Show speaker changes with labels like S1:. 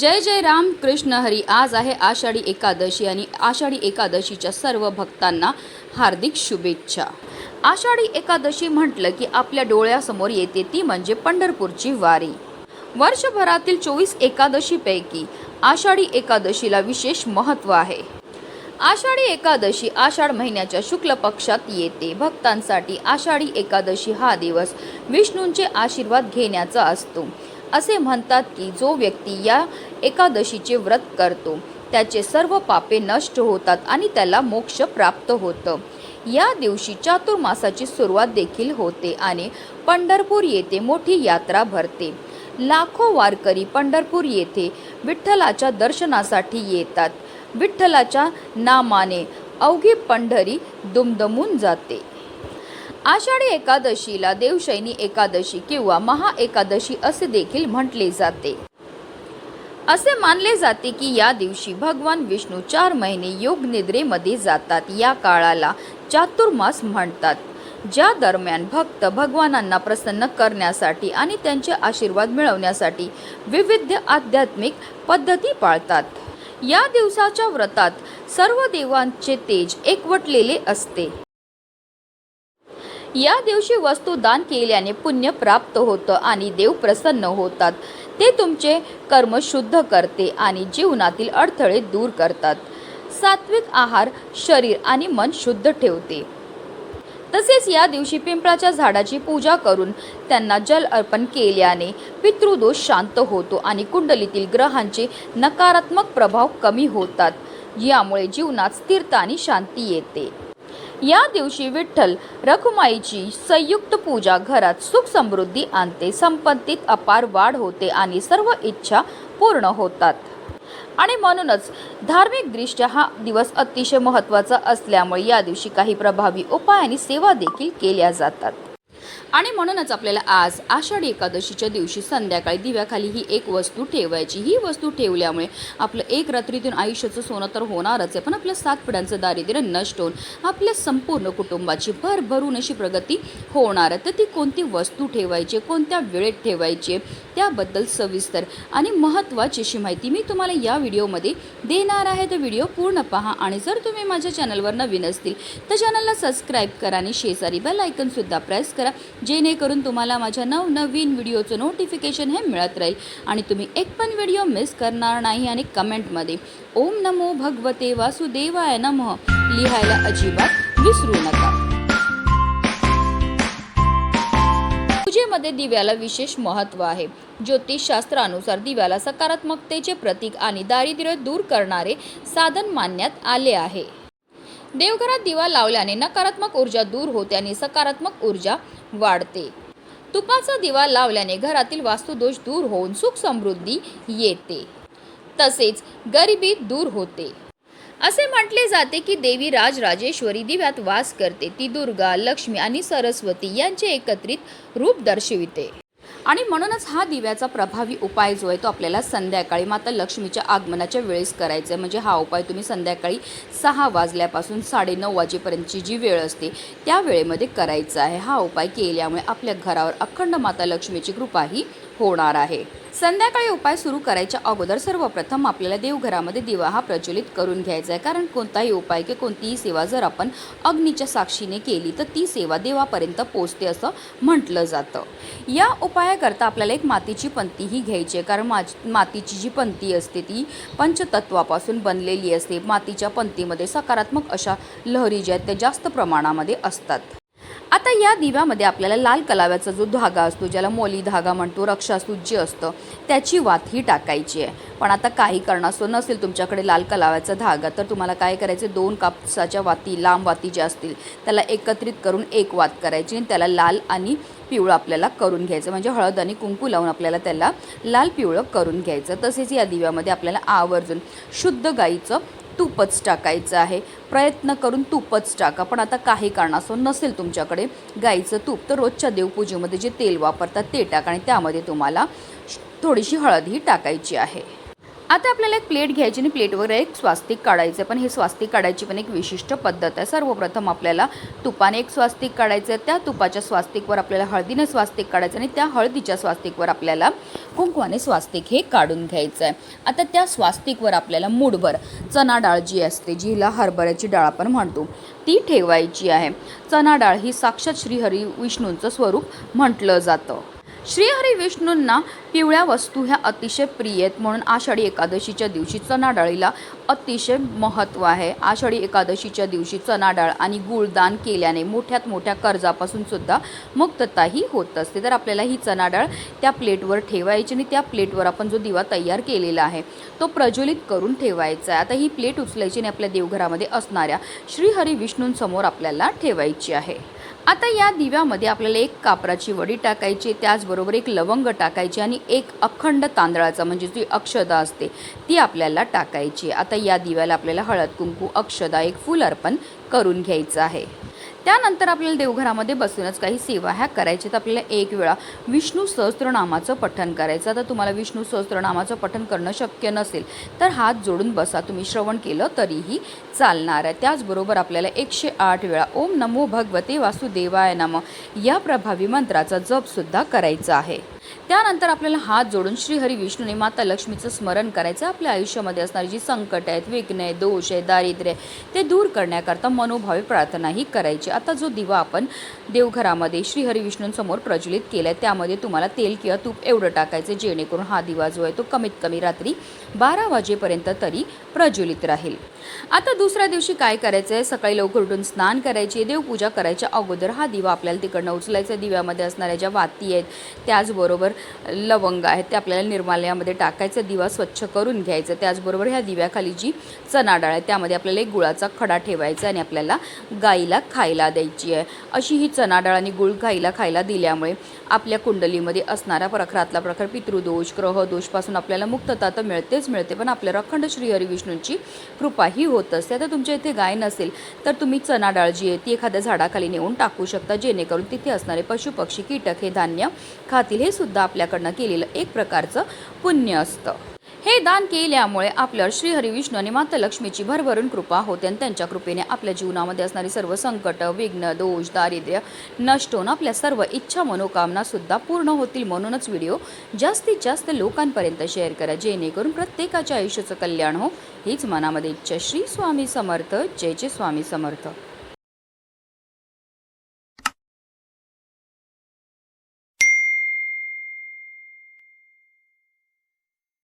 S1: जय जय राम कृष्ण हरी. आज आहे आषाढी एकादशी आणि आषाढी एकादशीच्या सर्व भक्तांना हार्दिक शुभेच्छा. आषाढी एकादशी म्हटलं की आपल्या डोळ्यासमोर येते ती म्हणजे पंढरपूरची वारी. वर्षभरातील चोवीस एकादशीपैकी आषाढी एकादशीला विशेष महत्त्व आहे. आषाढी एकादशी आषाढ महिन्याच्या शुक्ल पक्षात येते. भक्तांसाठी आषाढी एकादशी हा दिवस विष्णूंचे आशीर्वाद घेण्याचा असतो. असे म्हणतात की जो व्यक्ती या एकादशीचे व्रत करतो त्याचे सर्व पापे नष्ट होतात आणि त्याला मोक्ष प्राप्त होतं. या दिवशी चातुर्मासाची सुरुवात देखील होते आणि पंढरपूर येथे मोठी यात्रा भरते. लाखो वारकरी पंढरपूर येथे विठ्ठलाच्या दर्शनासाठी येतात. विठ्ठलाच्या नामाने अवघी पंढरी दुमदमून जाते. आषाढी एकादशीला देवशैनी एकादशी किंवा महा एकादशी असे देखील म्हटले जाते. असे मानले जाते की या दिवशी भगवान विष्णू चार महिने योग निद्रेमध्ये जातात. या काळाला चातुर्मास म्हणतात. ज्या दरम्यान भक्त भगवानांना प्रसन्न करण्यासाठी आणि त्यांचे आशीर्वाद मिळवण्यासाठी विविध आध्यात्मिक पद्धती पाळतात. या दिवसाच्या व्रतात सर्व देवांचे तेज एकवटलेले असते. या दिवशी वस्तू दान केल्याने पुण्य प्राप्त होतं आणि देव प्रसन्न होतात. ते तुमचे कर्म शुद्ध करते आणि जीवनातील अडथळे दूर करतात. सात्विक आहार शरीर आणि मन शुद्ध ठेवते. तसेच या दिवशी पिंपळाच्या झाडाची पूजा करून त्यांना जल अर्पण केल्याने पितृदोष शांत होतो आणि कुंडलीतील ग्रहांचे नकारात्मक प्रभाव कमी होतात. यामुळे जीवनात स्थिरता आणि शांती येते. या दिवशी विठ्ठल रखुमाईची संयुक्त पूजा घरात सुख समृद्धी आणते संपत्तीत अपार वाढ होते आणि सर्व इच्छा पूर्ण होतात. आणि म्हणूनच धार्मिकदृष्ट्या हा दिवस अतिशय महत्त्वाचा असल्यामुळे या दिवशी काही प्रभावी उपाय आणि सेवा देखील केल्या जातात. आणि म्हणूनच आपल्याला आज आषाढी एकादशीच्या दिवशी संध्याकाळी दिव्याखाली ही एक वस्तू ठेवायची. ही वस्तू ठेवल्यामुळे आपलं एक रात्रीतून आयुष्याचं सोनं तर होणारच आहे. पण आपल्या सात पिढ्यांचं दारिद्र्य नष्ट होऊन आपल्या संपूर्ण कुटुंबाची भरभरून अशी प्रगती होणार आहे. तर ती कोणती वस्तू ठेवायची कोणत्या वेळेत ठेवायची त्याबद्दल सविस्तर आणि महत्त्वाची अशी माहिती मी तुम्हाला या व्हिडिओमध्ये देणार आहे. तर व्हिडिओ पूर्ण पहा आणि जर तुम्ही माझ्या चॅनलवर नवीन असतील तर चॅनलला सबस्क्राईब करा आणि शेजारी बेल आयकनसुद्धा प्रेस करा. जेणेकरून तुम्हाला माझ्या नवनवीन व्हिडिओचं नोटिफिकेशन हे मिळत राहील. आणि तुम्ही एक पण व्हिडिओ मिस करणार नाही आणि कमेंटमध्ये ओम नमो भगवते वासुदेवाय नमः लिहायला अजिबात विसरू नका. पूजेमध्ये दिव्याला विशेष महत्त्व आहे. ज्योतिषशास्त्रानुसार दिव्याला सकारात्मकतेचे प्रतीक आणि दारिद्र्य दूर करणारे साधन मानण्यात आले आहे. देवघरात दिवा लावल्याने नकारात्मक ऊर्जा दूर होते आणि सकारात्मक ऊर्जा वाढते. तुपाचा दिवा लावल्याने घरातील वास्तुदोष दूर होऊन सुख समृद्धी येते. तसेच गरिबी दूर होते. असे म्हटले जाते की देवी राजराजेश्वरी दिव्यात वास करते. ती दुर्गा लक्ष्मी आणि सरस्वती यांचे एकत्रित रूप दर्शविते. आणि म्हणूनच हा दिव्याचा प्रभावी उपाय जो आहे तो आपल्याला संध्याकाळी माता लक्ष्मीच्या आगमनाच्या वेळेस करायचा आहे म्हणजे हा उपाय तुम्ही संध्याकाळी सहा वाजल्यापासून साडेनऊ वाजेपर्यंतची जी वेळ असते त्या वेळेमध्ये करायचा आहे. हा उपाय केल्यामुळे आपल्या घरावर अखंड माता लक्ष्मीची कृपा ही होणार आहे. संध्याकाळी उपाय सुरू करायच्या अगोदर सर्वप्रथम आपल्याला देवघरामध्ये दिवा हा प्रज्वलित करून घ्यायचा आहे. कारण कोणताही उपाय किंवा कोणतीही सेवा जर आपण अग्नीच्या साक्षीने केली तर ती सेवा देवापर्यंत पोचते असं म्हटलं जातं. या उपायाकरता आपल्याला एक मातीची पंतीही घ्यायची आहे. कारण मा मातीची जी पंती असते ती पंचतत्वापासून बनलेली असते. मातीच्या पंतीमध्ये सकारात्मक अशा लहरी ज्या आहेत त्या जास्त प्रमाणामध्ये असतात. आता या दिव्यामध्ये आपल्याला लाल कलाव्याचा जो धागा असतो ज्याला मोली धागा म्हणतो रक्षासूत जे असतं त्याची वात ही टाकायची आहे. पण आता काही कारणास्तव नसेल तुमच्याकडे लाल कलाव्याचा धागा तर तुम्हाला काय करायचं दोन कापसाच्या वाती लांब वाती ज्या असतील त्याला एकत्रित करून एक वात करायची आणि त्याला लाल आणि पिवळं आपल्याला करून घ्यायचं. म्हणजे हळद आणि कुंकू लावून आपल्याला त्याला लाल पिवळं करून घ्यायचं. तसेच या दिव्यामध्ये आपल्याला आवर्जून शुद्ध गाईचं तूपच टाकायचं आहे. प्रयत्न करून तूपच टाका. पण आता काही कारणास्तव नसेल तुमच्याकडे. गाईचं तूप तर रोजच्या देवपूजेमध्ये जे तेल वापरतात ते टाका आणि त्यामध्ये तुम्हाला श- थोडीशी हळदही टाकायची आहे. आता आपल्याला एक प्लेट घ्यायची आणि प्लेटवर एक स्वास्तिक काढायचं आहे. पण हे स्वास्तिक काढायची पण एक विशिष्ट पद्धत आहे. सर्वप्रथम आपल्याला तुपाने एक स्वास्तिक काढायचं आहे. त्या तुपाच्या स्वास्तिकवर आपल्याला हळदीने स्वास्तिक काढायचं आणि त्या हळदीच्या स्वास्तिकवर आपल्याला कुंकवाने स्वास्तिक हे काढून घ्यायचं आहे. आता त्या स्वास्तिकवर आपल्याला मूडभर चना डाळ जी असते जिला हरभऱ्याची डाळ आपण म्हणतो ती ठेवायची आहे. चना डाळ ही साक्षात श्रीहरी विष्णूंचं स्वरूप म्हटलं जातं. श्रीहरी विष्णूंना पिवळ्या वस्तू ह्या अतिशय प्रिय आहेत म्हणून आषाढी एकादशीच्या दिवशी चणा डाळीला अतिशय महत्त्व आहे. आषाढी एकादशीच्या दिवशी चणा डाळ आणि गुळदान केल्याने मोठ्यात मोठ्या कर्जापासून सुद्धा मुक्तताही होत असते. तर आपल्याला ही चणाडाळ त्या प्लेटवर ठेवायची आणि त्या प्लेटवर आपण जो दिवा तयार केलेला आहे तो प्रज्वलित करून ठेवायचा आहे. आता ही प्लेट उचलायची आणि आपल्या देवघरामध्ये असणाऱ्या श्रीहरी विष्णूंसमोर आपल्याला ठेवायची आहे. आता या दिव्यामध्ये आपल्याला एक कापराची वडी टाकायची त्याचबरोबर एक लवंग टाकायची आणि एक अखंड तांदळाचा म्हणजे जी अक्षदा असते ती आपल्याला टाकायची. आता या दिव्याला आपल्याला हळद कुंकू अक्षदा एक फूल अर्पण करून घ्यायचं आहे. त्यानंतर आपल्याला देवघरामध्ये बसूनच काही सेवा ह्या करायच्या तर आपल्याला एक वेळा विष्णू सहस्त्रनामाचं पठण करायचं आता तुम्हाला विष्णू सहस्त्रनामाचं पठण करणं शक्य नसेल तर हात जोडून बसा. तुम्ही श्रवण केलं तरीही चालणार आहे. त्याचबरोबर आपल्याला एकशे आठ वेळा ओम नमो भगवते वासुदेवाय नम या प्रभावी मंत्राचा जपसुद्धा करायचा आहे. त्यानंतर आपल्याला हात जोडून श्रीहरी विष्णूने माता लक्ष्मीचं स्मरण करायचं. आपल्या आयुष्यामध्ये असणारी जी संकट आहेत विघ्न आहे दोष आहे दारिद्र्य आहे, ते दूर करण्याकरता मनोभावे प्रार्थनाही करायची. आता जो दिवा आपण देवघरामध्ये श्रीहरी विष्णूंसमोर प्रज्वलित केला आहे त्यामध्ये तुम्हाला तेल किंवा तूप एवढं टाकायचं जेणेकरून हा दिवा जो आहे तो कमीत कमी रात्री बारा वाजेपर्यंत तरी प्रज्वलित राहील. आता दुसऱ्या दिवशी काय करायचं आहे सकाळी लवकर उठून स्नान करायची देवपूजा करायच्या अगोदर हा दिवा आपल्याला तिकडनं उचलायचा. दिव्यामध्ये असणाऱ्या ज्या वाती आहेत त्याचबरोबर लवंग आहेत ते आपल्याला निर्मालयामध्ये टाकायचं दिवा स्वच्छ करून घ्यायचं. त्याचबरोबर ह्या दिव्याखाली जी चना डाळ आहे त्यामध्ये आपल्याला एक गुळाचा खडा ठेवायचा आणि आपल्याला गाईला खायला द्यायची आहे. अशी ही चना डाळ आणि गुळ गाईला खायला दिल्यामुळे आपल्या कुंडलीमध्ये असणारा प्रखरातला प्रखर पितृदोष ग्रहदोषपासून आपल्याला मुक्तता तर मिळतेच मिळते पण आपल्या अखंड श्रीहरी विष्णूंची कृपाही होत असते. आता तुमच्या इथे गाय नसेल तर तुम्ही चना डाळ जी आहे ती एखाद्या झाडाखाली नेऊन टाकू शकता जेणेकरून तिथे असणारे पशुपक्षी कीटक हे धान्य खातील. हे सुद्धा आपल्याकडनं केलेलं एक प्रकारचं पुण्य असतं. हे दान केल्यामुळे आपल्यावर श्रीहरी विष्णू आणि माता लक्ष्मीची भरभरून कृपा होते आणि त्यांच्या कृपेने आपल्या जीवनामध्ये असणारी सर्व संकट विघ्न दोष दारिद्र्य नष्ट होऊन आपल्या सर्व इच्छा मनोकामना सुद्धा पूर्ण होतील म्हणूनच व्हिडिओ जास्तीत जास्त लोकांपर्यंत शेअर करा. जेणेकरून प्रत्येकाच्या आयुष्याचं कल्याण हो. हीच मनामध्ये इच्छा. श्री स्वामी समर्थ. जय जय स्वामी समर्थ.